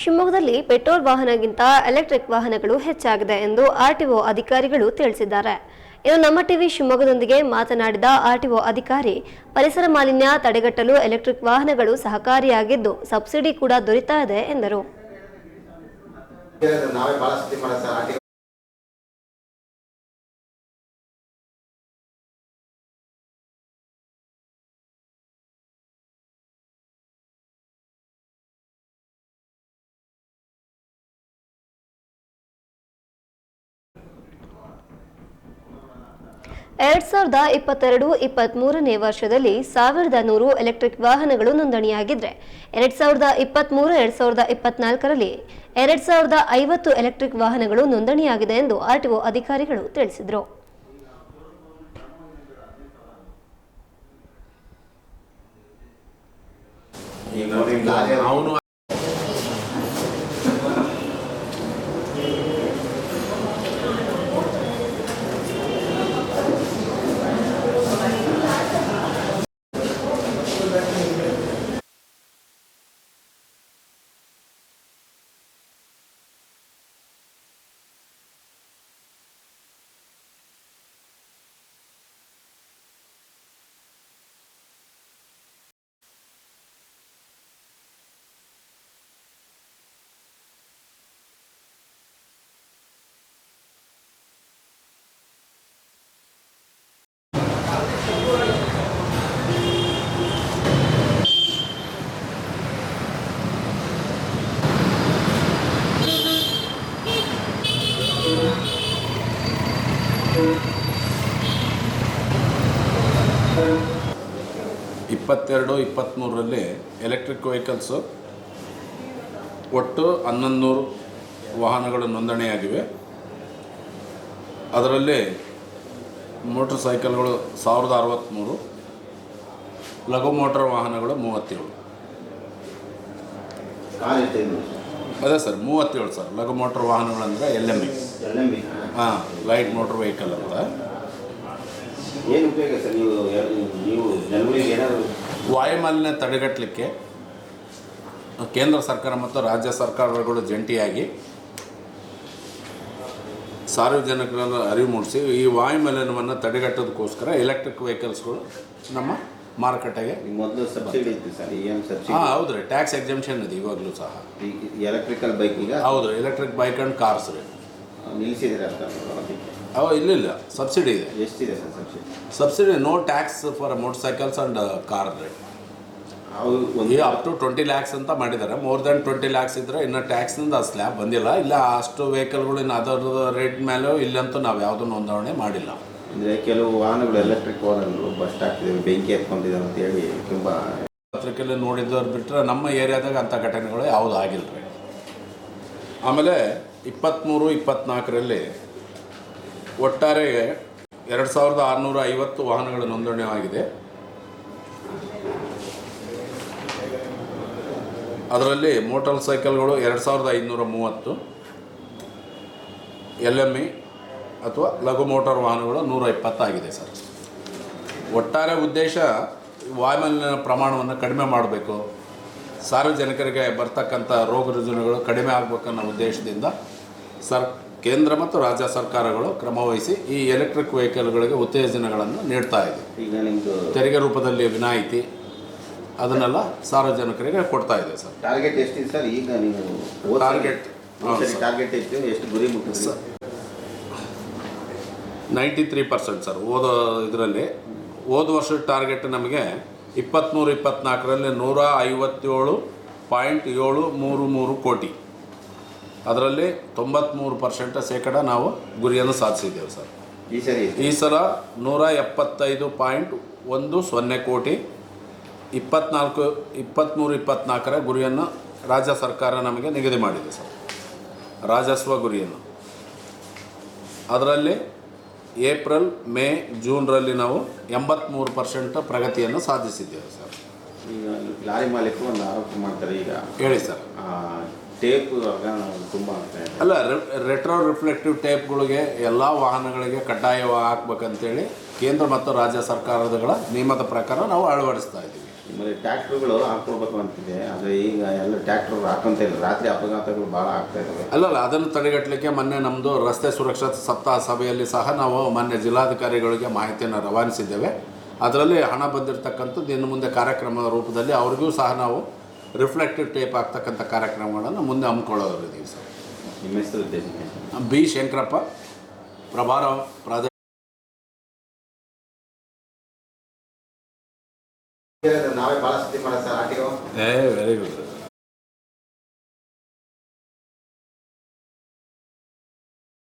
ಶಿವಮೊಗ್ಗದಲ್ಲಿ petrol ವಾಹನಗಿಂತ electric ವಾಹನಗಳು ಹೆಚ್ಚಾಗಿದೆ ಎಂದು ಆರ್ಟಿಒ ಅಧಿಕಾರಿಗಳು ತಿಳಿಸಿದ್ದಾರೆ. ಇನ್ನು ನಮ್ಮ ಟಿವಿ ಶಿವಮೊಗ್ಗದೊಂದಿಗೆ ಮಾತನಾಡಿದ ಆರ್ಟಿಒ ಅಧಿಕಾರಿ, ಪರಿಸರ ಮಾಲಿನ್ಯ ತಡೆಗಟ್ಟಲು ಎಲೆಕ್ಟ್ರಿಕ್ ವಾಹನಗಳು ಸಹಕಾರಿಯಾಗಿದ್ದು ಸಬ್ಸಿಡಿ ಕೂಡ ದೊರೀತಾ ಇದೆ ಎಂದರು. ಎರಡ್ ಸಾವಿರದ ಇಪ್ಪತ್ತೆರಡು ಇಪ್ಪತ್ಮೂರನೇ ವರ್ಷದಲ್ಲಿ ಸಾವಿರದ ನೂರು ಎಲೆಕ್ಟ್ರಿಕ್ ವಾಹನಗಳು ನೋಂದಣಿಯಾಗಿದ್ರೆ, ಎರಡ್ ಸಾವಿರದ ಇಪ್ಪತ್ಮೂರು, ಎರಡ್ ಸಾವಿರದ ಇಪ್ಪತ್ನಾಲ್ಕರಲ್ಲಿ ಎರಡ್ ಸಾವಿರದ ಐವತ್ತು ಎಲೆಕ್ಟ್ರಿಕ್ ವಾಹನಗಳು ನೋಂದಣಿಯಾಗಿದೆ ಎಂದು ಆರ್ಟಿಒ ಅಧಿಕಾರಿಗಳು ತಿಳಿಸಿದರು ಈಗ ನೋಡಿ ಲಾರಿ ಅವನು ಇಪ್ಪತ್ತೆರಡು ಇಪ್ಪತ್ತ್ಮೂರರಲ್ಲಿ ಎಲೆಕ್ಟ್ರಿಕ್ ವೆಹಿಕಲ್ಸು ಒಟ್ಟು ಹನ್ನೊಂದು ನೂರು ವಾಹನಗಳು ನೋಂದಣಿಯಾಗಿವೆ. ಅದರಲ್ಲಿ ಮೋಟ್ರ್ ಸೈಕಲ್ಗಳು ಸಾವಿರದ ಅರವತ್ತ್ಮೂರು ಲಘು ಮೋಟ್ರ್ ವಾಹನಗಳು ಮೂವತ್ತೇಳು. ಅದೇ ಸರ್ ಮೂವತ್ತೇಳು ಸರ್ ಲಘು ಮೋಟ್ರ್ ವಾಹನಗಳಂದರೆ ಎಲ್ ಎಂ ಇ ಹಾಂ ಲೈಟ್ ಮೋಟ್ರ್ ವೆಹಿಕಲ್ ಅಂತ. ಏನು ಉಪಯೋಗ ಸರ್? ನೀವು ನೀವು ಜನಗಳಿಗೆ ಏನಾದರೂ ವಾಯುಮಾಲಿನ್ಯ ತಡೆಗಟ್ಟಲಿಕ್ಕೆ ಕೇಂದ್ರ ಸರ್ಕಾರ ಮತ್ತು ರಾಜ್ಯ ಸರ್ಕಾರಗಳು ಜಂಟಿಯಾಗಿ ಸಾರ್ವಜನಿಕರನ್ನು ಅರಿವು ಮೂಡಿಸಿ ಈ ವಾಯುಮಾಲಿನ್ಯವನ್ನು ತಡೆಗಟ್ಟೋದಕ್ಕೋಸ್ಕರ ಎಲೆಕ್ಟ್ರಿಕ್ ವೆಹಿಕಲ್ಸ್ಗಳು ನಮ್ಮ ಮಾರುಕಟ್ಟೆಗೆ ಮೊದಲು ಸಬ್ಸಿಡಿ ಇತ್ತು ಸರ್ ಏನು ಹಾಂ ಸಬ್ಸಿಡಿ ಹೌದು ರೀ. ಟ್ಯಾಕ್ಸ್ ಎಕ್ಸಮ್ಷನ್ ಇದೆ ಇವಾಗಲೂ ಸಹ. ಎಲೆಕ್ಟ್ರಿಕಲ್ ಬೈಕ್ ಈಗ? ಹೌದು ಎಲೆಕ್ಟ್ರಿಕ್ ಬೈಕ್ ಆ್ಯಂಡ್ ಕಾರ್ಸ್ ರೀ. ನಿಲ್ಲಿಸಿದ್ರೆ ಅಂತ ಅದಕ್ಕೆ ಇಲ್ಲ ಇಲ್ಲ. ಸಬ್ಸಿಡಿ ಇದೆ. ಎಷ್ಟಿದೆ sir subsidy subsidy no tax for motorcycles and car rate ಅವ್ರು ಒಂದು ಅಪ್ ಟು ಟ್ವೆಂಟಿ ಲ್ಯಾಕ್ಸ್ ಅಂತ ಮಾಡಿದ್ದಾರೆ. ಮೋರ್ ದೆನ್ ಟ್ವೆಂಟಿ ಲ್ಯಾಕ್ಸ್ ಇದ್ದರೆ ಇನ್ನು ಟ್ಯಾಕ್ಸ್ನಿಂದ ಆ ಸ್ಲ್ಯಾಬ್ ಬಂದಿಲ್ಲ. ಇಲ್ಲ ಅಷ್ಟು ವೆಹಿಕಲ್ಗಳು ಇನ್ನು ಅದರ ರೇಟ್ ಮೇಲೆ ಇಲ್ಲಂತೂ ನಾವು ಯಾವುದೂ ನೋಂದಾವಣೆ ಮಾಡಿಲ್ಲ. ಅಂದರೆ ಕೆಲವು ವಾಹನಗಳು ಎಲೆಕ್ಟ್ರಿಕ್ ವಾಹನಗಳು ಬಸ್ಟ್ ಆಗ್ತಿದೆ. ಬೆಂಕಿ ಎತ್ಕೊಂಡಿದ್ದಾವೆ ಅಂತ ಹೇಳಿ ತುಂಬ ಪತ್ರಿಕೆಯಲ್ಲಿ ನೋಡಿದ್ದವ್ರು ಬಿಟ್ಟರೆ ನಮ್ಮ ಏರಿಯಾದಾಗ ಅಂಥ ಘಟನೆಗಳು ಯಾವುದು ಆಗಿಲ್ಲ ರೀ ಆಮೇಲೆ ಇಪ್ಪತ್ತ್ಮೂರು ಇಪ್ಪತ್ತ್ನಾಲ್ಕರಲ್ಲಿ ಒಟ್ಟಾರೆ ಎರಡು ಸಾವಿರದ ಆರುನೂರ ಐವತ್ತು ವಾಹನಗಳು ನೋಂದಣಿಯಾಗಿದೆ ಅದರಲ್ಲಿ ಮೋಟಾರ್ ಸೈಕಲ್ಗಳು ಎರಡು ಸಾವಿರದ ಐನೂರ ಮೂವತ್ತು ಎಲ್ ಎಂ ಇ ಅಥವಾ ಲಘು ಮೋಟಾರ್ ವಾಹನಗಳು ನೂರ ಇಪ್ಪತ್ತಾಗಿದೆ ಸರ್. ಒಟ್ಟಾರೆ ಉದ್ದೇಶ ವಾಯುಮಾಲಿನ್ಯ ಪ್ರಮಾಣವನ್ನು ಕಡಿಮೆ ಮಾಡಬೇಕು. ಸಾರ್ವಜನಿಕರಿಗೆ ಬರ್ತಕ್ಕಂಥ ರೋಗ ರುಜಿನಗಳು ಕಡಿಮೆ ಆಗಬೇಕನ್ನೋ ಉದ್ದೇಶದಿಂದ ಸರ್ ಕೇಂದ್ರ ಮತ್ತು ರಾಜ್ಯ ಸರ್ಕಾರಗಳು ಕ್ರಮವಹಿಸಿ ಈ ಎಲೆಕ್ಟ್ರಿಕ್ ವೆಹಿಕಲ್ಗಳಿಗೆ ಉತ್ತೇಜನಗಳನ್ನು ನೀಡ್ತಾ ಇದೆ. ಈಗ ನಿಮ್ಮದು ತೆರಿಗೆ ರೂಪದಲ್ಲಿ ವಿನಾಯಿತಿ ಅದನ್ನೆಲ್ಲ ಸಾರ್ವಜನಿಕರಿಗೆ ಕೊಡ್ತಾ ಇದೆ ಸರ್. ಟಾರ್ಗೆಟ್ ಎಷ್ಟಿದೆ ಸರ್? ಈಗ ನೀವು ಟಾರ್ಗೆಟ್ ಸರ್. ಟಾರ್ಗೆಟ್ ಎಷ್ಟು? ಎಷ್ಟು ಗುರಿ sir ninety three percent sir. ಓದೋ ಇದರಲ್ಲಿ ಹೋದ ವರ್ಷದ ಟಾರ್ಗೆಟ್ ನಮಗೆ ಇಪ್ಪತ್ತ್ಮೂರು ಇಪ್ಪತ್ತ್ನಾಲ್ಕರಲ್ಲಿ ನೂರ ಐವತ್ತೇಳು ಪಾಯಿಂಟ್ ಏಳು ಮೂರು ಮೂರು ಕೋಟಿ. ಅದರಲ್ಲಿ ತೊಂಬತ್ತ್ಮೂರು ಪರ್ಸೆಂಟ್ ಶೇಕಡ ನಾವು ಗುರಿಯನ್ನು ಸಾಧಿಸಿದ್ದೇವೆ ಸರ್. ಈ ಸರಿ ಈ ಸಲ ನೂರ ಎಪ್ಪತ್ತೈದು ಪಾಯಿಂಟ್ ಒಂದು ಸೊನ್ನೆ ಕೋಟಿ ಇಪ್ಪತ್ನಾಲ್ಕು ಇಪ್ಪತ್ತ್ಮೂರು ಇಪ್ಪತ್ನಾಲ್ಕರ ಗುರಿಯನ್ನು ರಾಜ್ಯ ಸರ್ಕಾರ ನಮಗೆ ನಿಗದಿ ಮಾಡಿದೆ ಸರ್. ರಾಜಸ್ವ ಗುರಿಯನ್ನು. ಅದರಲ್ಲಿ ಏಪ್ರಿಲ್ ಮೇ ಜೂನ್ರಲ್ಲಿ ನಾವು ಎಂಬತ್ತ್ಮೂರು ಪರ್ಸೆಂಟ್ ಪ್ರಗತಿಯನ್ನು ಸಾಧಿಸಿದ್ದೇವೆ ಸರ್. ಈಗ ಲಾರಿ ಮಾಲೀಕರು ಒಂದು ಆರೋಪ ಮಾಡ್ತಾರೆ ಈಗ. ಹೇಳಿ ಸರ್. ಟೇಪ್ ತುಂಬ ಅಲ್ಲ ರೆಟ್ರೋ ರಿಫ್ಲೆಕ್ಟಿವ್ ಟೇಪ್ಗಳಿಗೆ ಎಲ್ಲ ವಾಹನಗಳಿಗೆ ಕಡ್ಡಾಯವಾಗಿ ಹಾಕ್ಬೇಕಂತೇಳಿ ಕೇಂದ್ರ ಮತ್ತು ರಾಜ್ಯ ಸರ್ಕಾರಗಳ ನಿಯಮದ ಪ್ರಕಾರ ನಾವು ಅಳವಡಿಸ್ತಾ ಇದ್ದೀವಿ. ನಿಮ್ಮಲ್ಲಿ ಟ್ಯಾಕ್ಟ್ರುಗಳು ಹಾಕೊಳ್ಬೇಕು ಅಂತಿದೆ ಆದರೆ ಈಗ ಎಲ್ಲ ಟ್ಯಾಕ್ಟ್ರು ಹಾಕೊಂತ ಇಲ್ಲ ರಾತ್ರಿ ಅಪಘಾತಗಳು ಭಾಳ ಆಗ್ತಾ ಇದ್ದಾವೆ ಅಲ್ಲಲ್ಲ ಅದನ್ನು ತಡೆಗಟ್ಟಲಿಕ್ಕೆ ಮೊನ್ನೆ ನಮ್ಮದು ರಸ್ತೆ ಸುರಕ್ಷತಾ ಸಪ್ತಾಹ ಸಭೆಯಲ್ಲಿ ಸಹ ನಾವು ಮೊನ್ನೆ ಜಿಲ್ಲಾಧಿಕಾರಿಗಳಿಗೆ ಮಾಹಿತಿಯನ್ನು ರವಾನಿಸಿದ್ದೇವೆ. ಅದರಲ್ಲಿ ಹಣ ಬಂದಿರತಕ್ಕಂಥದ್ದು ಇನ್ನು ಮುಂದೆ ಕಾರ್ಯಕ್ರಮದ ರೂಪದಲ್ಲಿ ಅವ್ರಿಗೂ ಸಹ ನಾವು ರಿಫ್ಲೆಕ್ಟಿವ್ ಟೇಪ್ ಆಗ್ತಕ್ಕಂಥ ಕಾರ್ಯಕ್ರಮಗಳನ್ನು ಮುಂದೆ ಹಮ್ಮಿಕೊಳ್ಳೋರಿದ್ದೀವಿ ಸರ್ ನಿಮ್ಮ ಹೆಸರು ಬಿ ಶಂಕರಪ್ಪ ಪ್ರಭಾರ ಪ್ರಾದೇಶಿಕ ನಾವೇ ಭಾಳ ಸ್ಥಿತಿ ಮಾಡೋದು ಸರ್ ಆಟಿಗೆ ಏ ವೆರಿ ಗುಡ್